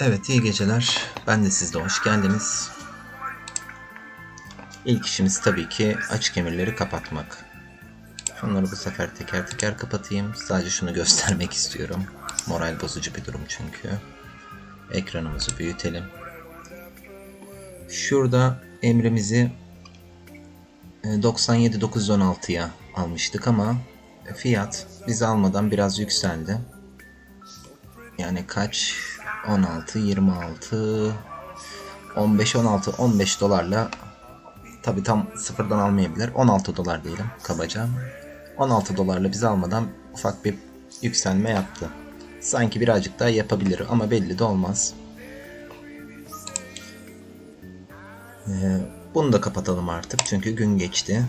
Evet iyi geceler. Ben de sizde hoş geldiniz. İlk işimiz tabii ki açık emirleri kapatmak. Şunları bu sefer teker teker kapatayım. Sadece şunu göstermek istiyorum. Moral bozucu bir durum çünkü. Ekranımızı büyütelim. Şurada emrimizi e, 97.916'ya almıştık ama fiyat bizi almadan biraz yükseldi. Yani kaç? 16, 26, 15, 16, 15 dolarla tabi tam sıfırdan almayabilir. 16 dolar diyelim kabaca. 16 dolarla bizi almadan ufak bir yükselme yaptı. Sanki birazcık daha yapabilir ama belli de olmaz. Ee, bunu da kapatalım artık çünkü gün geçti.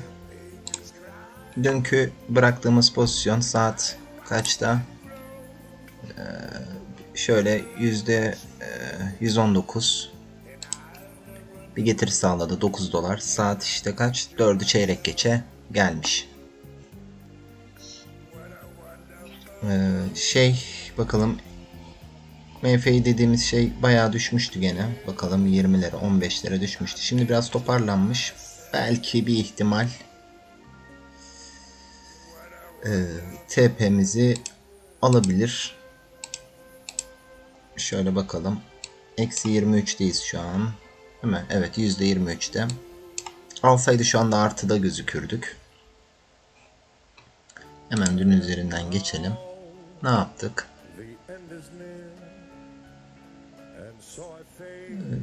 Dünkü bıraktığımız pozisyon saat kaçta? Ee, şöyle yüzde e, 119 bir getiri sağladı 9 dolar. Saat işte kaç? 4'ü çeyrek geçe gelmiş. Ee, şey bakalım MFI dediğimiz şey bayağı düşmüştü gene. Bakalım 20'lere 15'lere düşmüştü. Şimdi biraz toparlanmış. Belki bir ihtimal e, TP'mizi alabilir. Şöyle bakalım. Eksi 23'teyiz şu an. Değil mi? Evet %23'te. Alsaydı şu anda artıda gözükürdük. Hemen dün üzerinden geçelim. Ne yaptık?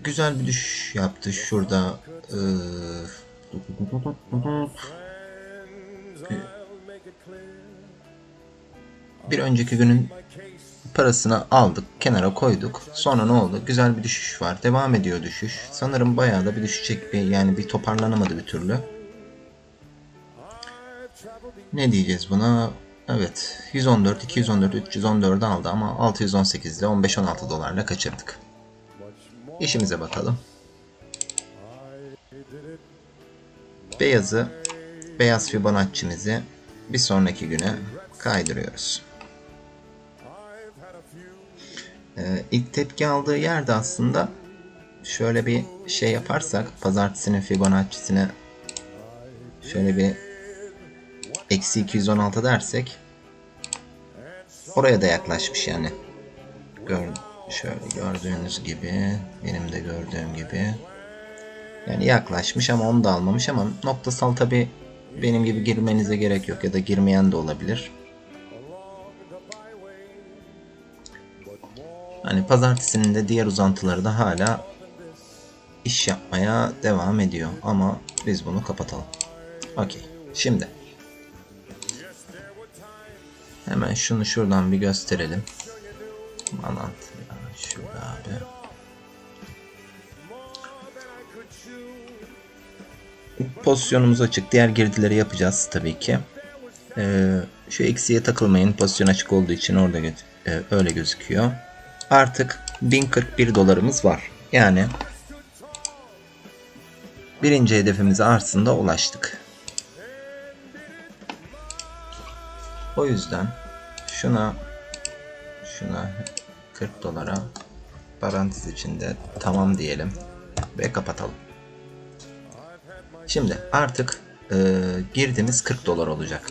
Güzel bir düşüş yaptı şurada. Ee, bir önceki günün parasını aldık, kenara koyduk. Sonra ne oldu? Güzel bir düşüş var. Devam ediyor düşüş. Sanırım bayağı da bir düşecek bir yani bir toparlanamadı bir türlü. Ne diyeceğiz buna? Evet. 114, 214, 314 aldı ama 618 ile 15-16 dolarla kaçırdık. İşimize bakalım. Beyazı, beyaz Fibonacci'mizi bir sonraki güne kaydırıyoruz. Ee, ilk tepki aldığı yerde aslında şöyle bir şey yaparsak pazartesinin Fibonacci'sine şöyle bir eksi 216 dersek oraya da yaklaşmış yani. Gör, şöyle gördüğünüz gibi benim de gördüğüm gibi yani yaklaşmış ama onu da almamış ama noktasal tabi benim gibi girmenize gerek yok ya da girmeyen de olabilir. Hani pazartesinin de diğer uzantıları da hala iş yapmaya devam ediyor. Ama biz bunu kapatalım. Okey. Şimdi. Hemen şunu şuradan bir gösterelim. Manant. Şurada abi. Pozisyonumuz açık. Diğer girdileri yapacağız tabii ki. Ee, şu eksiye takılmayın. Pozisyon açık olduğu için orada e, öyle gözüküyor artık 1041 dolarımız var. Yani birinci hedefimize aslında ulaştık. O yüzden şuna şuna 40 dolara parantez içinde tamam diyelim ve kapatalım. Şimdi artık e, girdiğimiz 40 dolar olacak.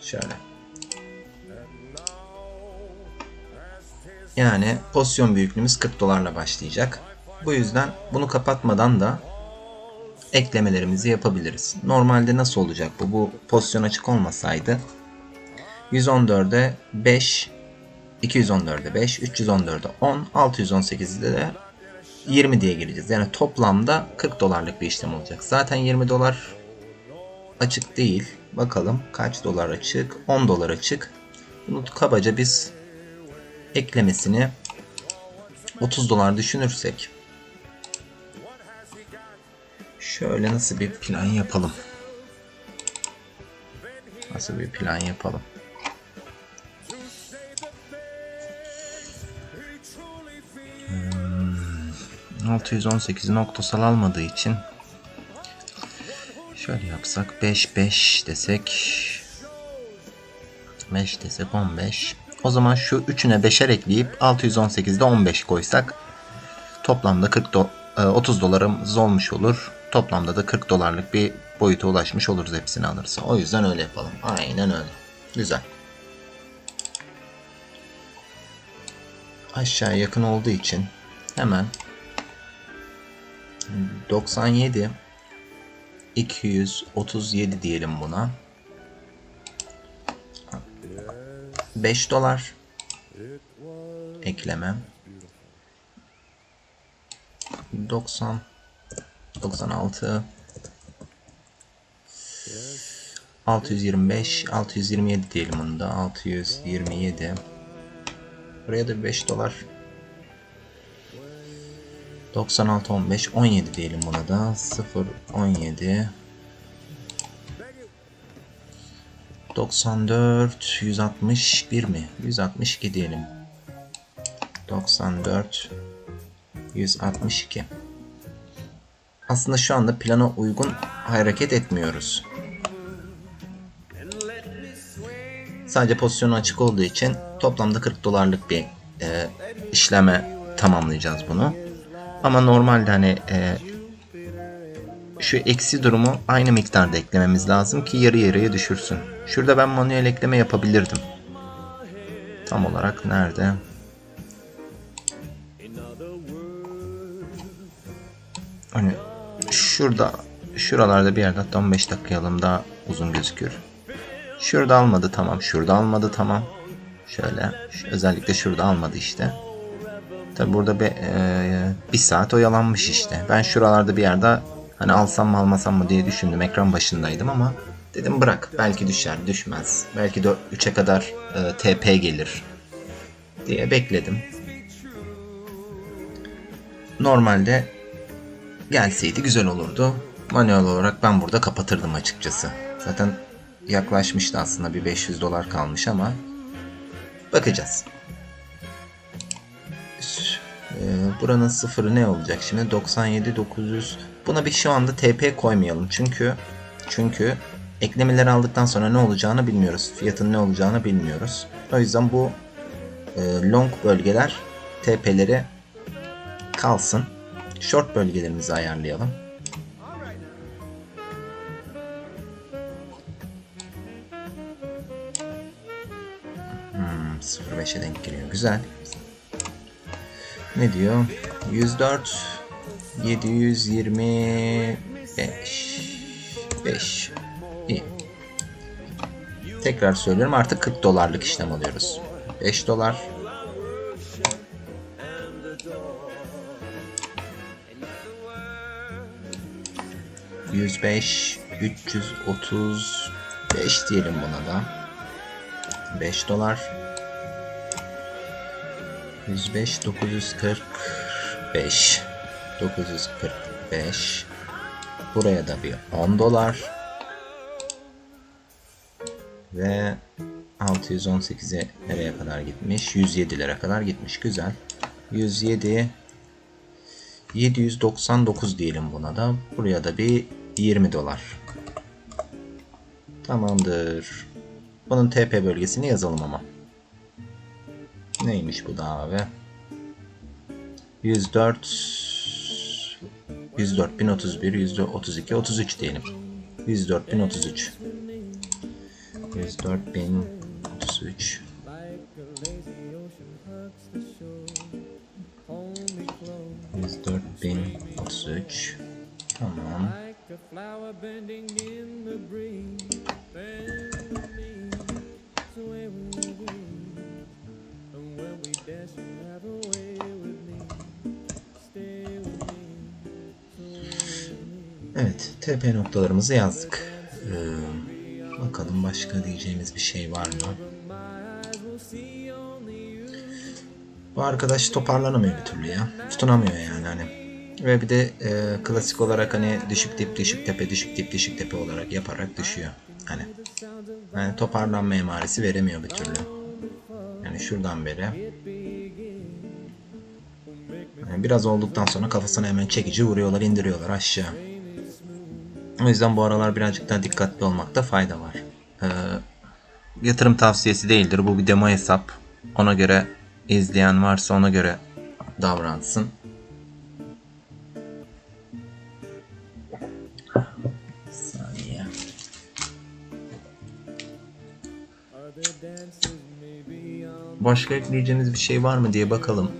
Şöyle. Yani pozisyon büyüklüğümüz 40 dolarla başlayacak. Bu yüzden bunu kapatmadan da eklemelerimizi yapabiliriz. Normalde nasıl olacak bu? Bu pozisyon açık olmasaydı 114'e 5, 214'e 5, 314'e 10, 618'de de 20 diye gireceğiz. Yani toplamda 40 dolarlık bir işlem olacak. Zaten 20 dolar açık değil. Bakalım kaç dolar açık? 10 dolar açık. Bunu kabaca biz eklemesini 30 dolar düşünürsek şöyle nasıl bir plan yapalım? Nasıl bir plan yapalım? Hmm, 618 noktasal almadığı için şöyle yapsak 5 5 desek 5 desek 15 o zaman şu üçüne beşer ekleyip 618'de 15 koysak Toplamda 40 do- e, 30 dolarımız olmuş olur. Toplamda da 40 dolarlık bir boyuta ulaşmış oluruz hepsini alırsa. O yüzden öyle yapalım. Aynen öyle. Güzel. Aşağı yakın olduğu için hemen 97 237 diyelim buna. 5 dolar. Ekleme 90 96 625 627 diyelim onu da. 627 buraya da 5 dolar. 96 15 17 diyelim buna da. 0 17 94 161 mi? 162 diyelim. 94 162. Aslında şu anda plana uygun hareket etmiyoruz. Sadece pozisyonu açık olduğu için toplamda 40 dolarlık bir e, işleme tamamlayacağız bunu. Ama normalde hani e, şu eksi durumu aynı miktarda eklememiz lazım ki yarı yarıya düşürsün. Şurada ben manuel ekleme yapabilirdim. Tam olarak nerede? Hani şurada şuralarda bir yerde hatta 15 dakika alım daha uzun gözüküyor. Şurada almadı tamam. Şurada almadı tamam. Şöyle. Özellikle şurada almadı işte. Tabi burada bir, e, bir saat oyalanmış işte. Ben şuralarda bir yerde hani alsam mı almasam mı diye düşündüm. Ekran başındaydım ama dedim bırak. Belki düşer düşmez. Belki de 3'e kadar e, TP gelir diye bekledim. Normalde gelseydi güzel olurdu. Manuel olarak ben burada kapatırdım açıkçası. Zaten yaklaşmıştı aslında bir 500 dolar kalmış ama bakacağız. Ee, buranın sıfırı ne olacak şimdi 97 900 buna bir şu anda TP koymayalım çünkü çünkü eklemeleri aldıktan sonra ne olacağını bilmiyoruz fiyatın ne olacağını bilmiyoruz o yüzden bu e, long bölgeler TP'leri kalsın short bölgelerimizi ayarlayalım Hmm, 0.5'e denk geliyor. Güzel. Ne diyor? 104 725 5 İyi. Tekrar söylüyorum artık 40 dolarlık işlem alıyoruz. 5 dolar Yüz beş, üç yüz otuz beş diyelim buna da. 5 dolar 105 945 945 buraya da bir 10 dolar. Ve 618'e nereye kadar gitmiş? 107'lere kadar gitmiş. Güzel. 107 799 diyelim buna da. Buraya da bir 20 dolar. Tamamdır. Bunun TP bölgesini yazalım ama. Neymiş bu da abi? 104 104 1031 132 33 diyelim. 104 1033 104 1033 104 1033 Tamam. TP noktalarımızı yazdık. Ee, bakalım başka diyeceğimiz bir şey var mı? Bu arkadaş toparlanamıyor bir türlü ya. Tutunamıyor yani hani. Ve bir de e, klasik olarak hani düşük dip düşük tepe düşük dip düşük tepe olarak yaparak düşüyor. Hani yani toparlanma emaresi veremiyor bir türlü. Yani şuradan beri. Yani biraz olduktan sonra kafasına hemen çekici vuruyorlar indiriyorlar aşağı. O yüzden bu aralar birazcık daha dikkatli olmakta fayda var. Ee, yatırım tavsiyesi değildir. Bu bir demo hesap. Ona göre izleyen varsa ona göre davransın. Başka ekleyeceğiniz bir şey var mı diye bakalım.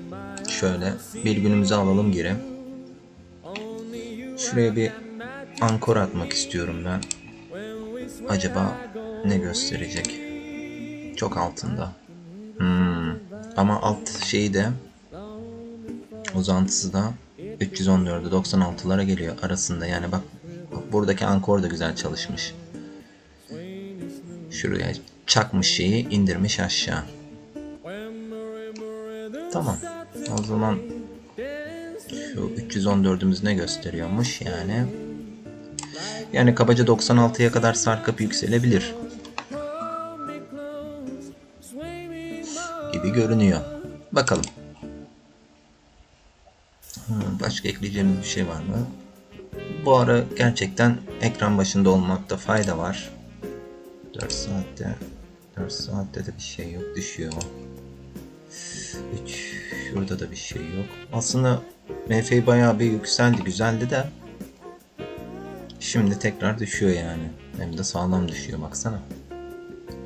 Şöyle bir günümüzü alalım geri. Şuraya bir ankor atmak istiyorum ben. Acaba ne gösterecek? Çok altında. Hmm. Ama alt şeyi de uzantısı da 314'e 96'lara geliyor arasında. Yani bak, bak buradaki ankor da güzel çalışmış. Şuraya çakmış şeyi indirmiş aşağı. Tamam. O zaman şu 314'ümüz ne gösteriyormuş yani? Yani kabaca 96'ya kadar sarkıp yükselebilir. Gibi görünüyor. Bakalım. Başka ekleyeceğimiz bir şey var mı? Bu ara gerçekten ekran başında olmakta fayda var. 4 saatte 4 saatte de bir şey yok düşüyor. 3 şurada da bir şey yok. Aslında MF bayağı bir yükseldi güzeldi de şimdi tekrar düşüyor yani. Hem de sağlam düşüyor baksana.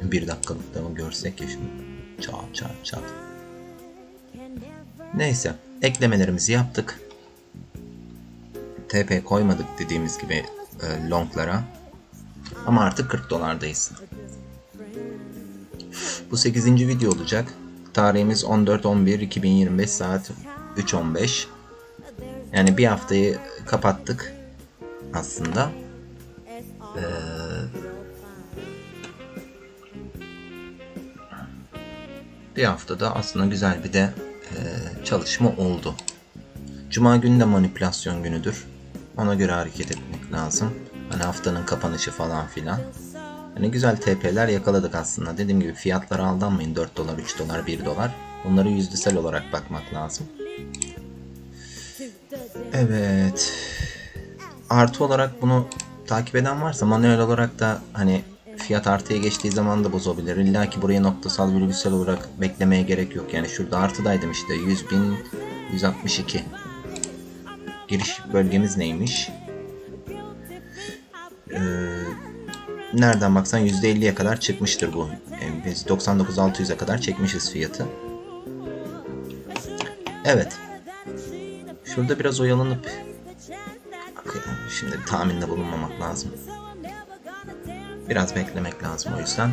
Bir dakikalık da mı görsek ya şunu. Çat çat çat. Neyse eklemelerimizi yaptık. TP koymadık dediğimiz gibi e, longlara. Ama artık 40 dolardayız. Bu 8. video olacak. Tarihimiz 14-11-2025 saat 3.15. Yani bir haftayı kapattık aslında. Ee, bir haftada aslında güzel bir de e, çalışma oldu. Cuma günü de manipülasyon günüdür. Ona göre hareket etmek lazım. Hani haftanın kapanışı falan filan. Hani güzel TP'ler yakaladık aslında. Dediğim gibi fiyatlara aldanmayın. 4 dolar, 3 dolar, 1 dolar. Bunları yüzdesel olarak bakmak lazım. Evet. Artı olarak bunu takip eden varsa manuel olarak da hani fiyat artıya geçtiği zaman da bozabilir. İlla ki buraya noktasal virgülsel olarak beklemeye gerek yok. Yani şurada artıdaydım işte 100 bin 162. Giriş bölgemiz neymiş? Ee, nereden baksan %50'ye kadar çıkmıştır bu. Yani biz 99-600'e kadar çekmişiz fiyatı. Evet. Şurada biraz oyalanıp şimdi tahminde bulunmamak lazım. Biraz beklemek lazım o yüzden.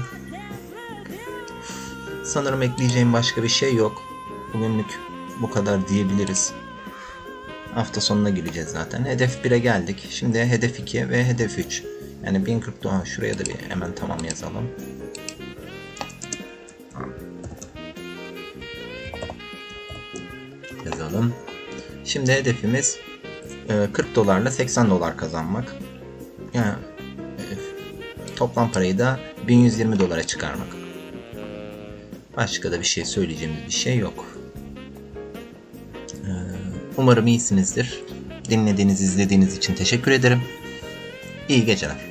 Sanırım ekleyeceğim başka bir şey yok. Bugünlük bu kadar diyebiliriz. Hafta sonuna gireceğiz zaten. Hedef 1'e geldik. Şimdi hedef 2 ve hedef 3. Yani 1040 dolar. Şuraya da bir hemen tamam yazalım. Yazalım. Şimdi hedefimiz 40 dolarla 80 dolar kazanmak. Yani toplam parayı da 1120 dolara çıkarmak. Başka da bir şey söyleyeceğimiz bir şey yok. Umarım iyisinizdir. Dinlediğiniz, izlediğiniz için teşekkür ederim. İyi geceler.